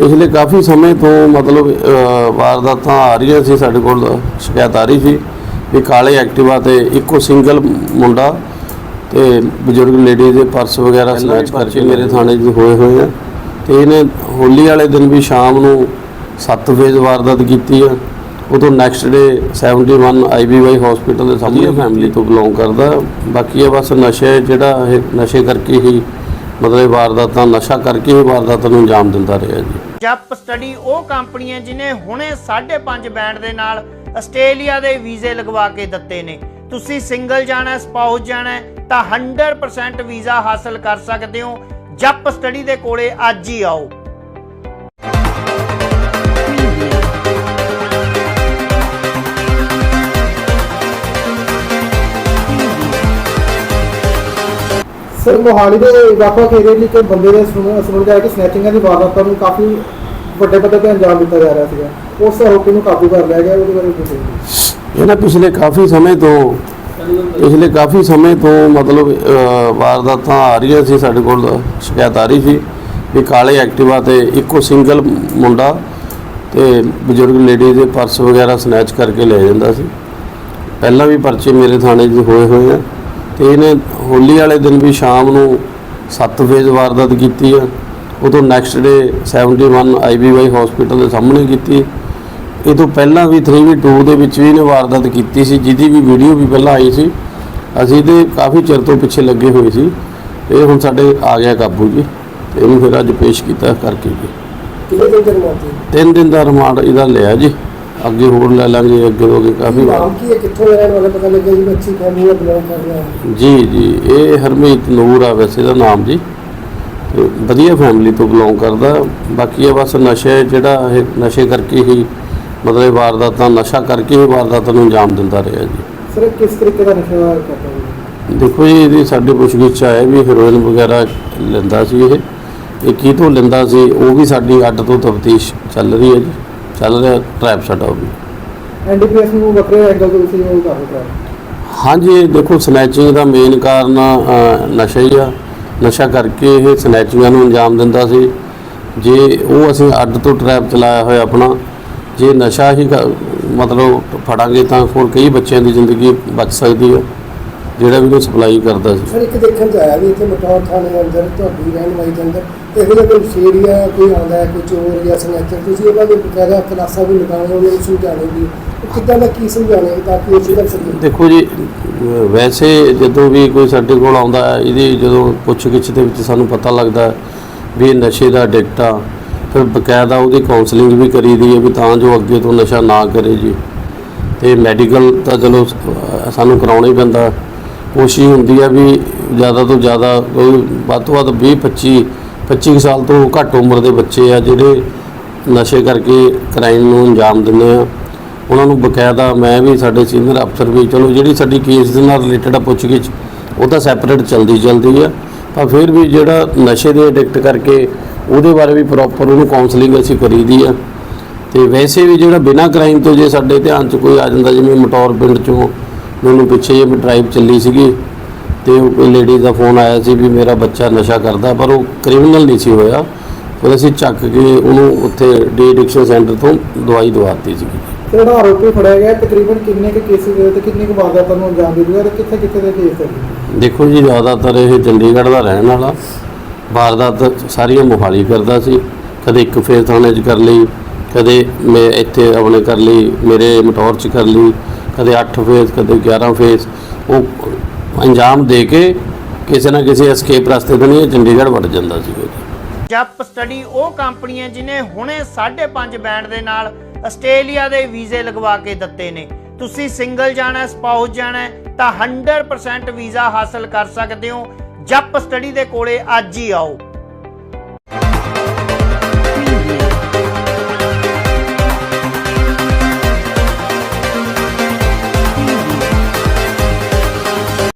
ਪਿਛਲੇ ਕਾਫੀ ਸਮੇਂ ਤੋਂ ਮਤਲਬ ਵਾਰਦਾਤਾਂ ਆ ਰਹੀਆਂ ਸੀ ਸਾਡੇ ਕੋਲ ਸ਼ਿਕਾਇਤ ਆ ਰਹੀ ਸੀ ਵੀ ਕਾਲੇ ਐਕਟਿਵਾ ਤੇ ਇੱਕੋ ਸਿੰਗਲ ਮੁੰਡਾ ਤੇ ਬਜ਼ੁਰਗ ਲੇਡੀ ਦੇ ਪਰਸ ਵਗੈਰਾ ਸਨੈਚ ਕਰਕੇ ਮੇਰੇ ਥਾਣੇ 'ਚ ਹੋਏ ਹੋਏ ਆ। ਤੇ ਇਹਨੇ ਹੋਲੀ ਵਾਲੇ ਦਿਨ ਵੀ ਸ਼ਾਮ ਨੂੰ ਸੱਤ ਫੇਜ਼ ਵਾਰਦਾਤ ਕੀਤੀ ਆ। ਉਦੋਂ ਨੈਕਸਟ ਡੇ 71 ਆਈਬੀਵਾਈ ਹਸਪੀਟਲ ਦੇ ਸਾਹਮਣੇ ਫੈਮਿਲੀ ਤੋਂ ਬਿਲੋਂਗ ਕਰਦਾ। ਬਾਕੀ ਇਹ ਬਸ ਨਸ਼ੇ ਜਿਹੜਾ ਇਹ ਨਸ਼ੇ ਕਰਕੇ ਹੀ ਮਤਲਬ ਵਾਰਦਾਤਾਂ, ਨਸ਼ਾ ਕਰਕੇ ਹੀ ਵਾਰਦਾਤਾਂ ਨੂੰ ਅੰਜਾਮ ਦਿੰਦਾ ਰਿਹਾ ਜੀ। ਜੱਪ ਸਟੱਡੀ ਉਹ ਕੰਪਨੀ ਹੈ ਜਿਨੇ ਹੁਣੇ 5.5 ਬੈਂਡ ਦੇ ਨਾਲ ਆਸਟ੍ਰੇਲੀਆ ਦੇ ਵੀਜ਼ੇ ਲਗਵਾ ਕੇ ਦਿੱਤੇ ਨੇ। ਤੁਸੀਂ ਸਿੰਗਲ ਜਾਣਾ, ਸਪਾਊਸ ਜਾਣਾ, ਤਾਂ 100% ਵੀਜ਼ਾ ਹਾਸਲ ਕਰ ਸਕਦੇ ਹੋ। ਜੱਪ ਸਟੱਡੀ ਦੇ ਕੋਲੇ ਅੱਜ ਹੀ ਆਓ। ਸਰ, ਮੋਹਾਲੀ ਦੇ ਵੱਖ-ਵੱਖ ਏਰੀਏ ਲਈ ਬੰਦੇ ਦੇ ਸਮਝ ਆਇਆ ਕਿ ਸਨੈਚਿੰਗਾਂ ਦੀ ਵਾਰਦਾਤਾਂ ਨੂੰ ਕਾਫੀ ਵੱਡੇ ਪੱਧਰ ਤੇ ਅੰਜਾਮ ਦਿੱਤਾ ਜਾ ਰਿਹਾ ਸੀਗਾ। ਉਸ ਆਰੋਪੀ ਨੂੰ ਕਾਬੂ ਕਰ ਲਿਆ ਗਿਆ, ਉਹਦੇ ਬਾਰੇ ਕੀ ਇਹਨਾਂ ਪਿਛਲੇ ਕਾਫੀ ਸਮੇਂ ਤੋਂ, ਪਿਛਲੇ ਕਾਫੀ ਸਮੇਂ ਤੋਂ ਮਤਲਬ ਵਾਰਦਾਤਾਂ ਆ ਰਹੀਆਂ ਸੀ, ਸਾਡੇ ਕੋਲ ਸ਼ਿਕਾਇਤ ਆ ਰਹੀ ਸੀ ਵੀ ਕਾਲੇ ਐਕਟਿਵਾ ਤੇ ਇੱਕੋ ਸਿੰਗਲ ਮੁੰਡਾ ਤੇ ਬਜ਼ੁਰਗ ਲੇਡੀ ਦੇ ਪਰਸ ਵਗੈਰਾ ਸਨੈਚ ਕਰਕੇ ਲੈ ਜਾਂਦਾ ਸੀ। ਪਹਿਲਾਂ ਵੀ ਪਰਚੇ ਮੇਰੇ ਥਾਣੇ 'ਚ ਹੋਏ ਹੋਏ ਆ। ਤੇ ਇਹਨੇ ਹੋਲੀ ਵਾਲੇ ਦਿਨ ਵੀ ਸ਼ਾਮ ਨੂੰ ਸੱਤ ਫੇਜ਼ ਵਾਰਦਾਤ ਕੀਤੀ ਆ। ਉਦੋਂ ਨੈਕਸਟ ਡੇ 71 ਆਈਬੀਵਾਈ ਹਸਪੀਟਲ ਦੇ ਸਾਹਮਣੇ ਕੀਤੀ। ਇਹ ਤੋਂ ਪਹਿਲਾਂ ਵੀ 3v2 ਦੇ ਵਿੱਚ ਵੀ ਇਹਨੇ ਵਾਰਦਾਤ ਕੀਤੀ ਸੀ। ਜਿਹਦੀ ਵੀ ਵੀਡੀਓ ਵੀ ਪਹਿਲਾਂ ਆਈ ਸੀ। ਅਸੀਂ ਤੇ ਕਾਫੀ ਚਿਰ ਤੋਂ ਪਿੱਛੇ ਲੱਗੇ ਹੋਏ ਸੀ। ਇਹ ਹੁਣ ਸਾਡੇ ਆ ਗਿਆ ਕਾਬੂ ਜੀ। ਇਹਨੂੰ ਫਿਰ ਅੱਜ ਪੇਸ਼ ਕੀਤਾ ਕਰਕੇ ਜੀ। ਕਿੰਨੇ ਦਿਨ ਦਾ ਰਿਮਾਂਡ ਇਹਦਾ ਲਿਆ ਜੀ। ਅੱਗੇ ਹੋਰ ਲੈ ਲਾਂਗੇ ਅੱਗੇ ਹੋ ਕੇ ਕਾਫੀ ਵਾਰ ਨਾਮ ਕੀ ਹੈ? ਕਿੱਥੋਂ ਦੇ ਰਹਿਣ ਵਾਲੇ ਪਤਾ ਲੱਗਿਆ ਜੀ? ਬੱਚੀ ਫੈਮਿਲੀ ਦਾ ਬਿਲੋਂਗ ਕਰ ਰਿਹਾ ਹੈ ਜੀ ਜੀ ਇਹ ਹਰਮੀਤ ਨੂਰ ਆ ਵੈਸੇ ਦਾ ਨਾਮ ਜੀ। ਤੇ ਵਧੀਆ ਫੈਮਿਲੀ ਤੋਂ ਬਿਲੋਂਗ ਕਰਦਾ। ਬਾਕੀ ਇਹ ਬਸ ਨਸ਼ੇ ਜਿਹੜਾ ਇਹ ਨਸ਼ੇ ਕਰਕੇ ਹੀ ਮਤਲਬ ਵਾਰਦਾਤਾਂ ਨਸ਼ਾ ਕਰਕੇ ਹੀ ਵਾਰਦਾਤਾਂ ਨੂੰ ਅੰਜਾਮ ਦਿੰਦਾ ਰਿਹਾ ਜੀ। ਸਰ ਇਹ ਕਿਸ ਤਰੀਕੇ ਦਾ ਨਸ਼ਾ ਕਰਦਾ ਹੈ ਦੇਖੋ ਜੀ ਇਹਦੀ ਸਾਡੇ ਪੁੱਛਗਿੱਛ 'ਚ ਆਇਆ ਵੀ ਹੈਰੋਇਨ ਵਗੈਰਾ ਲੈਂਦਾ ਸੀ ਇਹ। ਇਹ ਕੀ ਤੋਂ ਲੈਂਦਾ ਸੀ? ਉਹ ਵੀ ਸਾਡੀ ਅੱਡ ਤੋਂ ਤਫਤੀਸ਼ ਚੱਲ ਰਹੀ ਹੈ ਜੀ। ਚੱਲ ਰਿਹਾ ਟਰੈਪ ਸਾਡਾ ਉਹ ਵੀ ਐਨਡੀਪੀਐਸ ਨੂੰ ਵੱਖਰੇ ਐਂਗਲ ਤੋਂ ਤੁਸੀਂ ਉਹ ਕਰ ਰਹੇ ਹਾਂਜੀ ਇਹ ਦੇਖੋ ਸਨੈਚਿੰਗ ਦਾ ਮੇਨ ਕਾਰਨ ਅ, ਨਸ਼ਾ ਹੀ ਆ। ਨਸ਼ਾ ਕਰਕੇ ਇਹ ਸਨੈਚਿੰਗਾਂ ਨੂੰ ਅੰਜਾਮ ਦਿੰਦਾ ਸੀ। ਜੇ ਉਹ ਅਸੀਂ ਅੱਡ ਤੋਂ ਟਰੈਪ ਚਲਾਇਆ ਹੋਇਆ ਆਪਣਾ ਜੇ ਨਸ਼ਾ ਹੀ ਕ- ਮਤਲਬ ਫੜਾਂਗੇ ਤਾਂ ਹੋਰ ਕਈ ਬੱਚਿਆਂ ਦੀ ਜ਼ਿੰਦਗੀ ਬਚ ਸਕਦੀ ਹੈ। ਜਿਹੜਾ ਵੀ ਉਹ ਸਪਲਾਈ ਕਰਦਾ ਸੀ। ਸਰ ਇੱਕ ਦੇਖਣ ਚ ਆਇਆ ਵੀ ਇੱਥੇ ਮਟੌਰ ਥਾਣੇ ਦੇ ਅੰਦਰ ਤੁਹਾਡੀ ਵਾਲੀ ਦੇ ਅੰਦਰ ਇਹੋ ਜਿਹਾ ਕੋਈ ਫੇਰੀਆ ਕੋਈ ਆਉਂਦਾ ਹੈ ਕੋਈ ਚੋਰ ਜਾਂ ਸਨੈਚਰ ਤੁਸੀਂ ਉਹਨਾਂ ਦੇ ਬਕਾਇਦਾ ਕਲਾਸਾਂ ਵੀ ਲਗਾਉਣੇ ਉਹਨਾਂ ਨੂੰ ਸਮਝਾਉਣੇ ਵੀ। ਕਿੱਦਾਂ ਦਾ ਕੀ ਸਮਝਾਉਣੇ ਤਾਂ ਕਿ ਉਹ ਸੁਧਰ ਸਕੇ? ਦੇਖੋ ਜੀ ਵੈਸੇ ਜਦੋਂ ਵੀ ਕੋਈ ਸਾਡੇ ਕੋਲ ਆਉਂਦਾ ਹੈ ਇਹਦੀ ਜਦੋਂ ਪੁੱਛ-ਗਿੱਛ ਦੇ ਵਿੱਚ ਸਾਨੂੰ ਪਤਾ ਲੱਗਦਾ ਹੈ ਵੀ ਨਸ਼ੇ ਦਾ ਐਡਿਕਟ ਆ ਫਿਰ ਬਕਾਇਦਾ ਉਹਦੀ ਕਾਉਂਸਲਿੰਗ ਵੀ ਕਰੀਦੀ ਹੈ ਵੀ ਤਾਂ ਜੋ ਅੱਗੇ ਤੋਂ ਨਸ਼ਾ ਨਾ ਕਰੇ ਜੀ। ਤੇ ਮੈਡੀਕਲ ਤਾਂ ਚਲੋ ਸਾਨੂੰ ਕਰਾਉਣਾ ਹੀ ਪੈਂਦਾ। ਕੋਸ਼ਿਸ਼ ਹੁੰਦੀ ਹੈ ਵੀ ਜ਼ਿਆਦਾ ਤੋਂ ਜ਼ਿਆਦਾ ਕੋਈ ਵੱਧ ਤੋਂ ਵੱਧ 20 25 25 ਕੁ ਸਾਲ ਤੋਂ ਘੱਟ ਉਮਰ ਦੇ ਬੱਚੇ ਆ ਜਿਹੜੇ ਨਸ਼ੇ ਕਰਕੇ ਕ੍ਰਾਈਮ ਨੂੰ ਅੰਜਾਮ ਦਿੰਦੇ ਆ। ਉਹਨਾਂ ਨੂੰ ਬਕਾਇਦਾ ਮੈਂ ਵੀ ਸਾਡੇ ਸੀਨੀਅਰ ਅਫਸਰ ਵੀ, ਚਲੋ ਜਿਹੜੀ ਸਾਡੀ ਕੇਸ ਦੇ ਨਾਲ ਰਿਲੇਟਡ ਆ ਪੁੱਛਗਿੱਛ, ਉਹ ਤਾਂ ਸੈਪਰੇਟ ਚਲਦੀ ਚਲਦੀ ਆ। ਪਰ ਫਿਰ ਵੀ ਜਿਹੜਾ ਨਸ਼ੇ ਦੇ ਐਡਿਕਟ ਕਰਕੇ ਉਹਦੇ ਬਾਰੇ ਵੀ ਪ੍ਰੋਪਰ ਉਹਨੂੰ ਕਾਉਂਸਲਿੰਗ ਅਸੀਂ ਕਰੀਦੀ ਆ। ਤੇ ਵੈਸੇ ਵੀ ਜਿਹੜਾ ਬਿਨਾਂ ਕ੍ਰਾਈਮ ਤੋਂ ਜੇ ਸਾਡੇ ਧਿਆਨ 'ਚ ਕੋਈ ਆ ਜਾਂਦਾ, ਜਿਵੇਂ ਮਟੌਰ ਪਿੰਡ 'ਚੋਂ ਮੈਨੂੰ ਪਿੱਛੇ ਜੇ ਡਰਾਈਵ ਚੱਲੀ ਸੀਗੀ ਤੇ ਉਹ ਕੋਈ ਲੇਡੀ ਦਾ ਫੋਨ ਆਇਆ ਸੀ ਵੀ ਮੇਰਾ ਬੱਚਾ ਨਸ਼ਾ ਕਰਦਾ ਪਰ ਉਹ ਕ੍ਰਿਮੀਨਲ ਨਹੀਂ ਸੀ ਹੋਇਆ। ਫਿਰ ਅਸੀਂ ਚੱਕ ਕੇ ਉਹਨੂੰ ਉੱਥੇ ਡੀ ਐਡਿਕਸ਼ਨ ਸੈਂਟਰ ਤੋਂ ਦਵਾਈ ਦਵਾਤੀ ਸੀਗੀ। ਤੇ ਜਿਹੜਾ ਆਰੋਪੀ ਫੜਿਆ ਗਿਆ? ਤਕਰੀਬਨ ਕਿੰਨੇ ਕੁ ਕੇਸਿਸ ਦੇ ਤੇ ਕਿੰਨੇ ਕੁ ਵਾਰਦਾਤਾਂ ਨੂੰ ਅੰਜਾਮ ਦੇ ਦੂਗਾ ਤੇ ਕਿੱਥੇ ਕਿੱਥੇ ਦੇ ਕੇਸ ਹੈ ਦੇਖੋ ਜੀ ਜ਼ਿਆਦਾਤਰ ਇਹ ਚੰਡੀਗੜ੍ਹ ਦਾ ਰਹਿਣ ਵਾਲਾ। ਵਾਰਦਾਤ ਸਾਰੀਆਂ ਮੋਹਾਲੀ ਕਰਦਾ ਸੀ। ਕਦੇ ਇੱਕ ਫੇਰ ਥਾਣੇ 'ਚ ਕਰ ਲਈ ਕਦੇ ਮੈਂ ਇੱਥੇ ਆਪਣੇ ਕਰ ਲਈ ਮੇਰੇ ਮਟੌਰ 'ਚ ਕਰ ਲਈ। ਕਦੇ 8 ਫੇਸ, ਕਦੇ 11 ਫੇਸ, ਉਹ ਅੰਜਾਮ ਦੇ ਕੇ ਕਿਸੇ ਨਾ ਕਿਸੇ ਐਸਕੇਪ ਰਸਤੇ ਤੋਂ ਨਹੀਂ ਚੰਡੀਗੜ੍ਹ ਵੜ ਜਾਂਦਾ ਸੀ ਜੱਪ ਸਟੱਡੀ ਉਹ ਕੰਪਨੀ ਹੈ ਜਿਨੇ ਹੁਣੇ 5.5 ਬੈਂਡ ਦੇ ਨਾਲ ਆਸਟ੍ਰੇਲੀਆ ਦੇ ਵੀਜ਼ੇ ਲਗਵਾ ਕੇ ਦਿੱਤੇ ਨੇ। ਤੁਸੀਂ ਸਿੰਗਲ ਜਾਣਾ ਸਪਾਊਸ ਜਾਣਾ, ਤਾਂ 100% ਵੀਜ਼ਾ ਹਾਸਲ ਕਰ ਸਕਦੇ ਹੋ। ਜੱਪ ਸਟੱਡੀ ਦੇ ਕੋਲੇ ਅੱਜ ਹੀ ਆਓ।